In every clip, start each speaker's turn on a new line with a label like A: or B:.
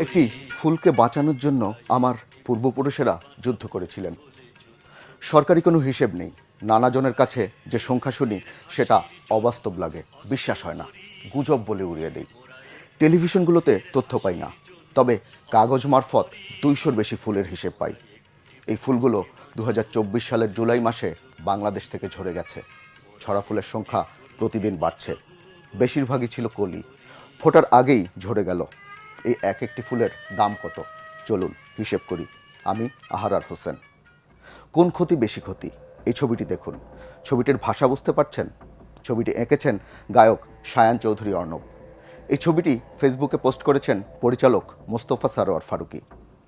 A: একটি ফুলকে
B: বাঁচানোর জন্য আমার পূর্বপুরুষেরা যুদ্ধ করেছিলেন। সরকারি কোনো হিসেব নেই। নানাজনের কাছে যে সংখ্যা শুনি সেটা অবাস্তব লাগে। বিশ্বাস হয় না। গুজব বলে উড়িয়ে দেই। টেলিভিশনগুলোতে তথ্য পাই না। তবে কাগজ মারফত দুইশোর বেশি ফুলের হিসেব পাই। এই ফুলগুলো দু হাজার চব্বিশ সালের জুলাই মাসে বাংলাদেশ থেকে ঝরে গেছে। ছড়া ফুলের সংখ্যা প্রতিদিন বাড়ছে। বেশিরভাগই ছিল কলি। ফোটার আগেই ঝরে গেল। এই এক একটি ফুলের দাম কত? চলুন হিসেব করি। আমি আহারার হোসেন। কোন ক্ষতি বেশি ক্ষতি? এই ছবিটি দেখুন। ছবিটির ভাষা বুঝতে পারছেন? ছবিটি এঁকেছেন গায়ক সায়ান চৌধুরী অর্ণব। এই ছবিটি ফেসবুকে পোস্ট করেছেন পরিচালক মোস্তফা সারোয়ার ফারুকি।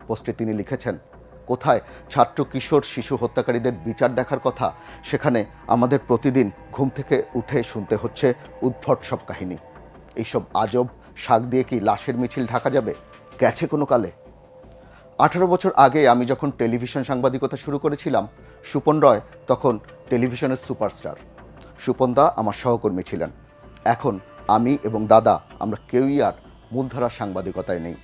B: পোস্টে তিনি লিখেছেন কোথায় ছাত্র কিশোর শিশু হত্যাকারীদের বিচার দেখার কথা, সেখানে আমাদের প্রতিদিন ঘুম থেকে উঠে শুনতে হচ্ছে উদ্ভট সব কাহিনী। এইসব আজব শাক দিয়ে কি লাশের মিছিল ঢাকা যাবে? গেছে কোনো কালে? আঠারো বছর আগে আমি যখন টেলিভিশন সাংবাদিকতা শুরু করেছিলাম, সুপন রয় তখন টেলিভিশনের সুপারস্টার। সুপনদা আমার সহকর্মী ছিলেন। এখন আমি এবং দাদা আমরা কেউই আর মূলধারা সাংবাদিকতায় নেই।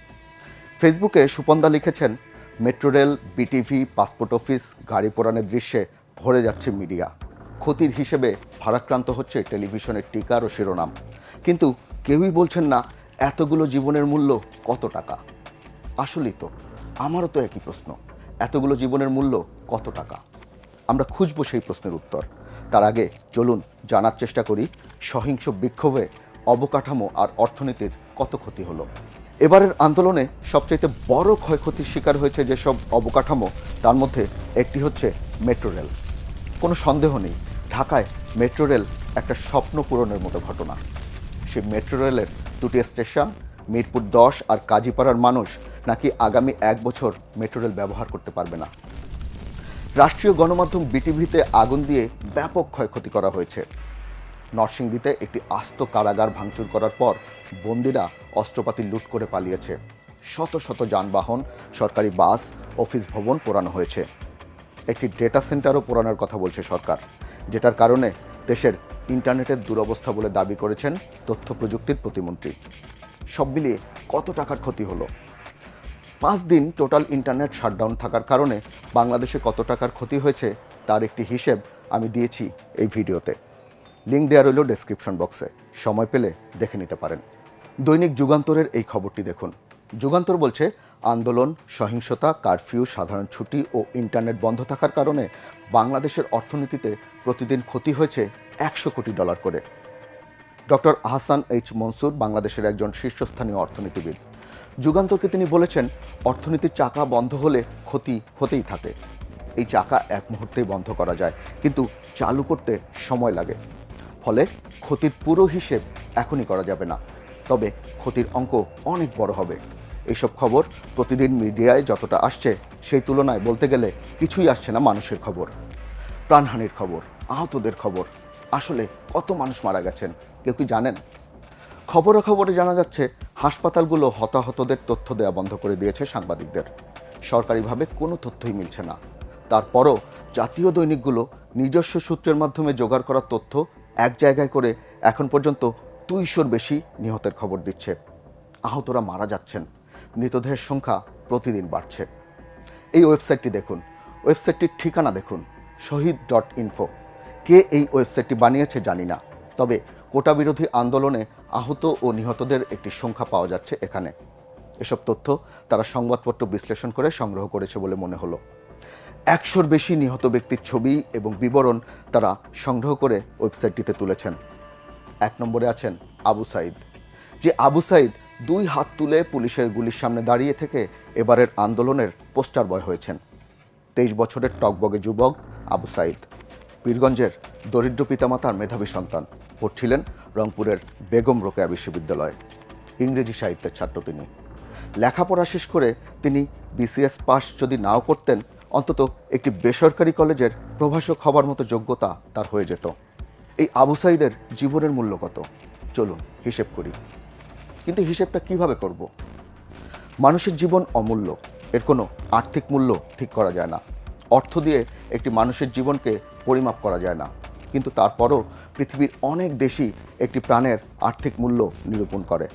B: ফেসবুকে সুপনদা লিখেছেন metro rail, BTV, passport office, গাড়ি পোড়ানোর দৃশ্যে ভরে যাচ্ছে মিডিয়া। ক্ষতির হিসেবে ভারাক্রান্ত হচ্ছে টেলিভিশনের টিকার ও শিরোনাম। কিন্তু কেউই বলছেন না এতগুলো জীবনের মূল্য কত টাকা। আসলেই তো, আমারও তো একই প্রশ্ন, এতগুলো জীবনের মূল্য কত টাকা? আমরা খুঁজবো সেই প্রশ্নের উত্তর। তার আগে চলুন জানার চেষ্টা করি সহিংস বিক্ষোভে অবকাঠামো আর অর্থনীতির কত ক্ষতি হলো। এবারের আন্দোলনে সবচাইতে বড় ক্ষয়ক্ষতির শিকার হয়েছে যেসব অবকাঠামো, তার মধ্যে একটি হচ্ছে মেট্রো রেল। কোনো সন্দেহ নেই, ঢাকায় মেট্রো রেল একটা স্বপ্ন পূরণের মতো ঘটনা। সেই মেট্রো রেলের দুটি স্টেশন, মিরপুর দশ আর কাজীপাড়ার মানুষ নাকি আগামী এক বছর মেট্রো রেল ব্যবহার করতে পারবে না। রাষ্ট্রীয় গণমাধ্যম বিটিভিতে আগুন দিয়ে ব্যাপক ক্ষয়ক্ষতি করা হয়েছে। নরসিংদীতে একটি আস্ত কারাগার ভাঙচুর করার পর বন্দিরা অস্ত্রপাতি লুট করে পালিয়েছে। শত শত যানবাহন, সরকারি বাস, অফিস ভবন পোড়ানো হয়েছে। একটি ডেটা সেন্টারও পোড়ানোর কথা বলছে সরকার, যেটার কারণে দেশের ইন্টারনেটের দুরবস্থা বলে দাবি করেছেন তথ্য প্রযুক্তির প্রতিমন্ত্রী। সব মিলিয়ে কত টাকার ক্ষতি হলো? পাঁচ দিন টোটাল ইন্টারনেট শাটডাউন থাকার কারণে বাংলাদেশে কত টাকার ক্ষতি হয়েছে তার একটি হিসেব আমি দিয়েছি এই ভিডিওতে। লিঙ্ক দেওয়া রইল ডেসক্রিপশন বক্সে সময় পেলে দেখে নিতে পারেন। দৈনিক যুগান্তরের এই খবরটি দেখুন। যুগান্তর বলছে, আন্দোলন, সহিংসতা, কারফিউ, সাধারণ ছুটি ও ইন্টারনেট বন্ধ থাকার কারণে বাংলাদেশের অর্থনীতিতে প্রতিদিন ক্ষতি হয়েছে একশো কোটি ডলার করে। ডক্টর আহসান এইচ মনসুর বাংলাদেশের একজন শীর্ষস্থানীয় অর্থনীতিবিদ। যুগান্তরকে তিনি বলেছেন, অর্থনীতির চাকা বন্ধ হলে ক্ষতি হতেই থাকে। এই চাকা এক মুহূর্তেই বন্ধ করা যায়, কিন্তু চালু করতে সময় লাগে। ফলে ক্ষতির পুরো হিসেব এখনই করা যাবে না। তবে ক্ষতির অঙ্ক অনেক বড় হবে। এইসব খবর প্রতিদিন মিডিয়ায় যতটা আসছে, সেই তুলনায় বলতে গেলে কিছুই আসছে না মানুষের খবর। প্রাণহানির খবর, আহতদের খবর, আসলে কত মানুষ মারা গেছেন, কেউ কি জানেন? খবরাখবরে জানা যাচ্ছে, হাসপাতালগুলো হতাহতদের তথ্য দেওয়া বন্ধ করে দিয়েছে সাংবাদিকদের। সরকারিভাবে কোনো তথ্যই মিলছে না। তারপরও জাতীয় দৈনিকগুলো নিজস্ব সূত্রের মাধ্যমে জোগাড় করা তথ্য এক জায়গায় করে এখন পর্যন্ত দুইশোর বেশি নিহতের খবর দিচ্ছে। আহতরা মারা যাচ্ছেন। মৃতদেহের সংখ্যা প্রতিদিন বাড়ছে। এই ওয়েবসাইটটি দেখুন। ওয়েবসাইটটির ঠিকানা দেখুন। শহীদ ডট ইনফো। কে এই ওয়েবসাইটটি বানিয়েছে জানি না। তবে কোটা বিরোধী আন্দোলনে আহত ও নিহতদের একটি সংখ্যা পাওয়া যাচ্ছে এখানে। এসব তথ্য তারা সংবাদপত্র বিশ্লেষণ করে সংগ্রহ করেছে বলে মনে হলো। একশোর বেশি নিহত ব্যক্তির ছবি এবং বিবরণ তারা সংগ্রহ করে ওয়েবসাইটটিতে তুলেছেন। এক নম্বরে আছেন আবু সাইদ। যে আবু সাইদ দুই হাত তুলে পুলিশের গুলির সামনে দাঁড়িয়ে থেকে এবারের আন্দোলনের পোস্টার বয় হয়েছেন। তেইশ বছরের টকবগে যুবক আবু সাইদ। পীরগঞ্জের দরিদ্র পিতামাতার মেধাবী সন্তান। পড়ছিলেন রংপুরের বেগম রোকেয়া বিশ্ববিদ্যালয়ে। ইংরেজি সাহিত্যের ছাত্র তিনি। লেখাপড়া শেষ করে তিনি বিসিএস পাস যদি নাও করতেন অন্তত একটি বেসরকারি কলেজের প্রভাষক হবার মতো যোগ্যতা তার হয়ে যেত। এই আবু সাইদের জীবনের মূল্য কত? চলুন হিসেব করি। কিন্তু হিসেবটা কীভাবে করব? মানুষের জীবন অমূল্য। এর কোনো আর্থিক মূল্য ঠিক করা যায় না। অর্থ দিয়ে একটি মানুষের জীবনকে পরিমাপ করা যায় না। কিন্তু তারপরও পৃথিবীর অনেক দেশই একটি প্রাণের আর্থিক মূল্য নিরূপণ করে।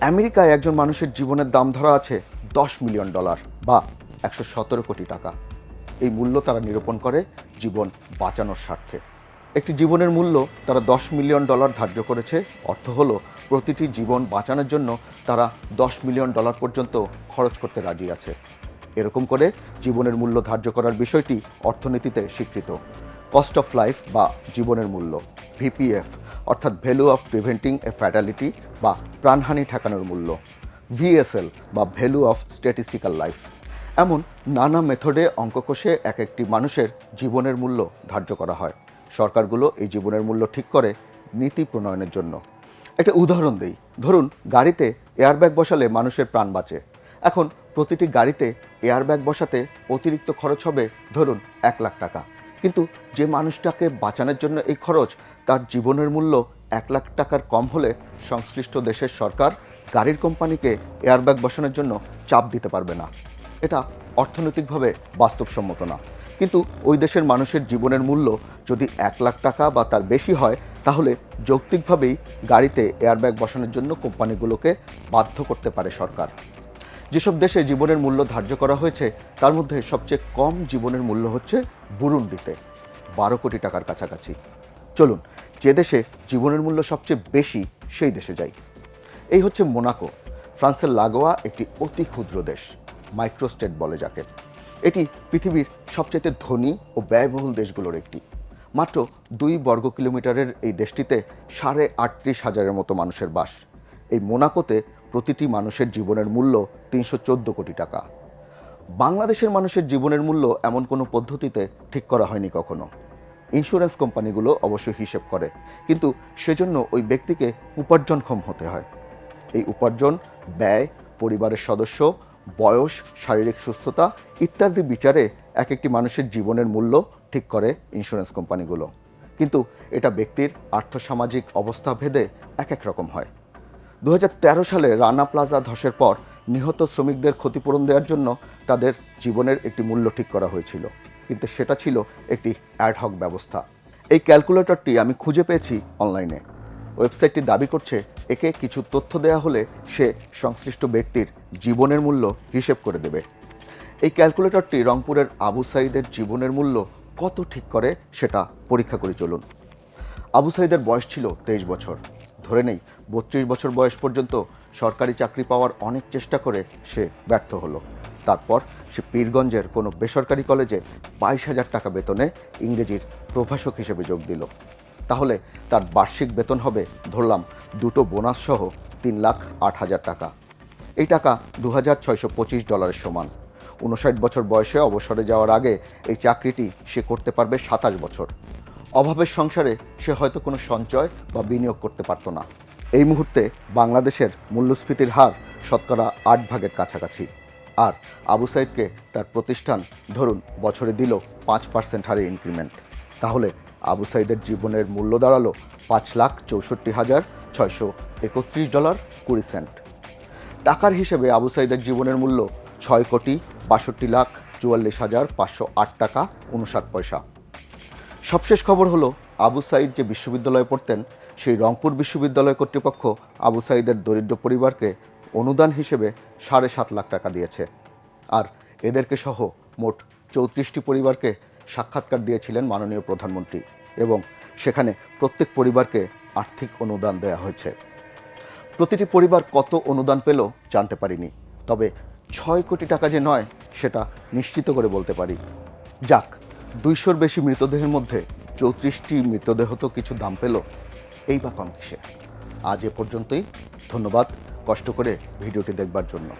B: আমেরিকায় একজন মানুষের জীবনের দাম ধরা আছে দশ মিলিয়ন ডলার বা একশো সতেরো কোটি টাকা। এই মূল্য তারা নিরূপণ করে জীবন বাঁচানোর স্বার্থে। একটি জীবনের মূল্য তারা দশ মিলিয়ন ডলার ধার্য করেছে, অর্থ হলো প্রতিটি জীবন বাঁচানোর জন্য তারা দশ মিলিয়ন ডলার পর্যন্ত খরচ করতে রাজি আছে। এরকম করে জীবনের মূল্য ধার্য করার বিষয়টি অর্থনীতিতে স্বীকৃত। কস্ট অফ লাইফ বা জীবনের মূল্য, ভিপিএফ, অর্থাৎ value of preventing a fatality বা প্রাণহানি ঠেকানোর মূল্য, ভিএসএল বা ভ্যালু অফ স্ট্যাটিস্টিক্যাল লাইফ। এমন নানা মেথডে অঙ্ক কষে এক একটি মানুষের জীবনের মূল্য ধার্য করা হয়। সরকারগুলো এই জীবনের মূল্য ঠিক করে নীতি প্রণয়নের জন্য। একটা উদাহরণ দেই। ধরুন, গাড়িতে এয়ারব্যাগ বসালে মানুষের প্রাণ বাঁচে। এখন প্রতিটি গাড়িতে এয়ারব্যাগ বসাতে অতিরিক্ত খরচ হবে, ধরুন, এক লাখ টাকা। কিন্তু যে মানুষটাকে বাঁচানোর জন্য এই খরচ, তার জীবনের মূল্য এক লাখ টাকার কম হলে সংশ্লিষ্ট দেশের সরকার গাড়ির কোম্পানিকে এয়ারব্যাগ বসানোর জন্য চাপ দিতে পারবে না। এটা অর্থনৈতিকভাবে বাস্তবসম্মত না। কিন্তু ওই দেশের মানুষের জীবনের মূল্য যদি এক লাখ টাকা বা তার বেশি হয়, তাহলে যৌক্তিকভাবেই গাড়িতে এয়ারব্যাগ বসানোর জন্য কোম্পানিগুলোকে বাধ্য করতে পারে সরকার। যেসব দেশে জীবনের মূল্য ধার্য করা হয়েছে, তার মধ্যে সবচেয়ে কম জীবনের মূল্য হচ্ছে বুরুন্ডিতে, বারো কোটি টাকার কাছাকাছি। চলুন, যে দেশে জীবনের মূল্য সবচেয়ে বেশি, সেই দেশে যাই। এই হচ্ছে মোনাকো, ফ্রান্সের লাগোয়া একটি অতি ক্ষুদ্র দেশ। মাইক্রোস্টেট বলে যাকে। এটি পৃথিবীর সবচেয়ে ধনী ও ব্যয়বহুল দেশগুলোর একটি। মাত্র দুই বর্গ কিলোমিটারের এই দেশটিতে সাড়ে আটত্রিশ হাজারের মতো মানুষের বাস। এই মোনাকোতে প্রতিটি মানুষের জীবনের মূল্য তিনশো চোদ্দ কোটি টাকা। বাংলাদেশের মানুষের জীবনের মূল্য এমন কোনো পদ্ধতিতে ঠিক করা হয়নি কখনো। ইন্স্যুরেন্স কোম্পানিগুলো অবশ্য হিসেব করে, কিন্তু সেজন্য ওই ব্যক্তিকে উপার্জনক্ষম হতে হয়। এই উপার্জন ব্যয়, পরিবারের সদস্য বয়স, শারীরিক সুস্থতা ইত্যাদি বিচারে এক একটি মানুষের জীবনের মূল্য ঠিক করে ইন্স্যুরেন্স কোম্পানিগুলো। কিন্তু এটা ব্যক্তির আর্থসামাজিক অবস্থা ভেদে এক এক রকম হয়। দু হাজার তেরো সালে রানা প্লাজা ধসের পর নিহত শ্রমিকদের ক্ষতিপূরণ দেওয়ার জন্য তাদের জীবনের একটি মূল্য ঠিক করা হয়েছিল। কিন্তু সেটা ছিল একটি অ্যাডহক ব্যবস্থা। এই ক্যালকুলেটরটি আমি খুঁজে পেয়েছি অনলাইনে ওয়েবসাইটটি দাবি করছে একে কিছু তথ্য দেওয়া হলে সে সংশ্লিষ্ট ব্যক্তির জীবনের মূল্য হিসেব করে দেবে। এই ক্যালকুলেটরটি রংপুরের আবু সাইদের জীবনের মূল্য কত ঠিক করে সেটা পরীক্ষা করে চলুন। আবু সাইদের বয়স ছিল তেইশ বছর। ধরে নেই, বত্রিশ বছর বয়স পর্যন্ত সরকারি চাকরি পাওয়ার অনেক চেষ্টা করে সে ব্যর্থ হলো। তারপর সে পীরগঞ্জের কোনো বেসরকারি কলেজে বাইশ হাজার টাকা বেতনে ইংরেজির প্রভাষক হিসেবে যোগ দিল। তাহলে তার বার্ষিক বেতন হবে, ধরলাম, দুটো বোনাস সহ তিন লাখ আট হাজার টাকা। এই টাকা দু হাজার ছয়শো পঁচিশ ডলারের সমান। উনষাট বছর বয়সে অবসরে যাওয়ার আগে এই চাকরিটি সে করতে পারবে সাতাশ বছর। অভাবের সংসারে সে হয়তো কোনো সঞ্চয় বা বিনিয়োগ করতে পারতো না। এই মুহূর্তে বাংলাদেশের মূল্যস্ফীতির হার শতকরা আট ভাগের কাছাকাছি। আর আবু সাইদকে তার প্রতিষ্ঠান, ধরুন, বছরে দিল পাঁচ পার্সেন্ট হারে ইনক্রিমেন্ট। তাহলে আবু সাইদের জীবনের মূল্য দাঁড়াল পাঁচ লাখ চৌষট্টি হাজার ছয়শো একত্রিশ ডলার কুড়ি সেন্ট। টাকার হিসেবে আবু সাইদের জীবনের মূল্য ছয় কোটি বাষট্টি লাখ চুয়াল্লিশ হাজার পাঁচশো আট টাকা উনষাট পয়সা। সবশেষ খবর হলো, আবু সাইদ যে বিশ্ববিদ্যালয়ে পড়তেন, সেই রংপুর বিশ্ববিদ্যালয় কর্তৃপক্ষ আবু সাইদের দরিদ্র পরিবারকে অনুদান হিসেবে সাড়ে সাত লাখ টাকা দিয়েছে। আর এদেরকে সহ মোট চৌত্রিশটি পরিবারকে সাক্ষাৎকার দিয়েছিলেন মাননীয় প্রধানমন্ত্রী। এবং সেখানে প্রত্যেক পরিবারকে আর্থিক অনুদান দেওয়া হয়েছে। প্রতিটি পরিবার কত অনুদান পেল জানতে পারিনি, তবে ছয় কোটি টাকা যে নয় সেটা নিশ্চিত করে বলতে পারি। যাক, দুইশোর বেশি মৃতদেহের মধ্যে চৌত্রিশটি মৃতদেহ তো কিছু দাম পেল এই বা কম কিসে আজ এ পর্যন্তই, ধন্যবাদ, কষ্ট করে ভিডিওটি দেখবার জন্য।